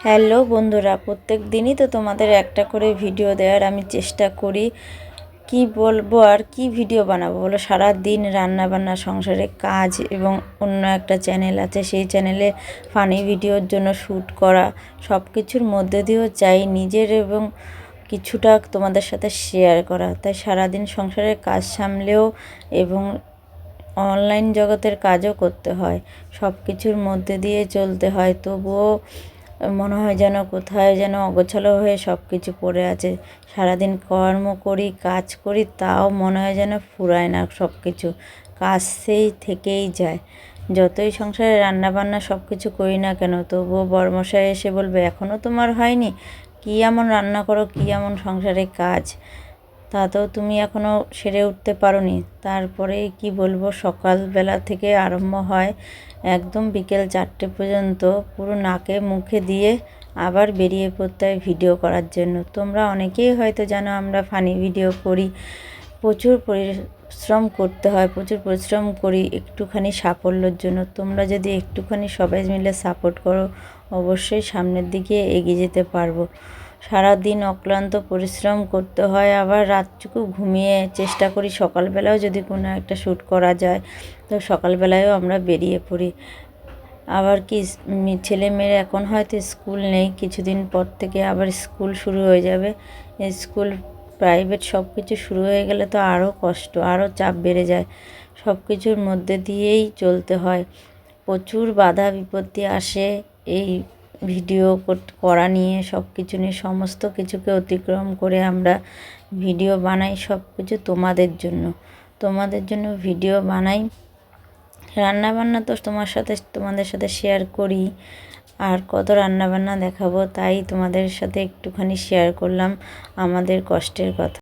Hello বন্ধুরা, প্রত্যেক দিনই তো তোমাদের একটা করে ভিডিও দেওয়ার আমি চেষ্টা করি। কি বলব আর কি ভিডিও বানাবো বলো? সারা দিন রান্না বান্না সংসারে কাজ এবং অন্য একটা চ্যানেল আছে। সেই চ্যানেলে ফানি ভিডিওর জন্য শ্যুট করা সব কিছুর মধ্যে দিয়েও চাই নিজের এবং কিছুটা তোমাদের সাথে শেয়ার করা। তাই সারাদিন সংসারের কাজ সামলেও এবং অনলাইন জগতের কাজও করতে হয়। সব কিছুর মধ্যে দিয়ে চলতে হয়। তবুও মনে হয় যেন কোথায় যেন অগোছালো হয়ে সব কিছু পড়ে আছে। সারাদিন কর্ম করি, কাজ করি, তাও মনে হয় যেন ফুরায় না সব কিছু কাজ সেই থেকেই যায়। যতই সংসারে রান্নাবান্না সব কিছু করি না কেন, তবুও বর্মশাই এসে বলবে এখনও তোমার হয়নি? কী এমন রান্না করো, কী এমন সংসারে কাজ? তাতেও তুমি এখনও সেরে উঠতে পারোনি। তারপরে কি বলব, সকালবেলা থেকে আরম্ভ হয় একদম বিকেল চারটে পর্যন্ত পুরো নাকে মুখে দিয়ে আবার বেরিয়ে পড়তে হয় ভিডিও করার জন্য। তোমরা অনেকেই হয়তো জানো আমরা ফানি ভিডিও করি, প্রচুর পরিশ্রম করতে হয়, প্রচুর পরিশ্রম করি একটুখানি সাফল্যর জন্য। তোমরা যদি একটুখানি সবাই মিলে সাপোর্ট করো, অবশ্যই সামনের দিকে এগিয়ে যেতে পারব। সারা দিন অক্লান্ত পরিশ্রম করতে হয়, আবার রাতটুকু ঘুমিয়ে চেষ্টা করি। সকালবেলাও যদি কোনো একটা শ্যুট করা যায়, তো সকালবেলায়ও আমরা বেরিয়ে পড়ি। আবার কি ছেলে মেয়ের এখন হয়তো স্কুল নেই, কিছুদিন পর থেকে আবার স্কুল শুরু হয়ে যাবে। স্কুল প্রাইভেট সব কিছু শুরু হয়ে গেলে তো আরও কষ্ট, আরও চাপ বেড়ে যায়। সব কিছুর মধ্যে দিয়েই চলতে হয়। প্রচুর বাধা বিপত্তি আসে এই ভিডিও করা নিয়ে সব কিছু নিয়ে, সমস্ত কিছুকে অতিক্রম করে আমরা ভিডিও বানাই সব কিছু তোমাদের জন্য। তোমাদের জন্য ভিডিও বানাই। রান্নাবান্না তো তোমার সাথে, তোমাদের সাথে শেয়ার করি। আর কত রান্নাবান্না দেখাবো তাই তোমাদের সাথে একটুখানি শেয়ার করলাম আমাদের কষ্টের কথা।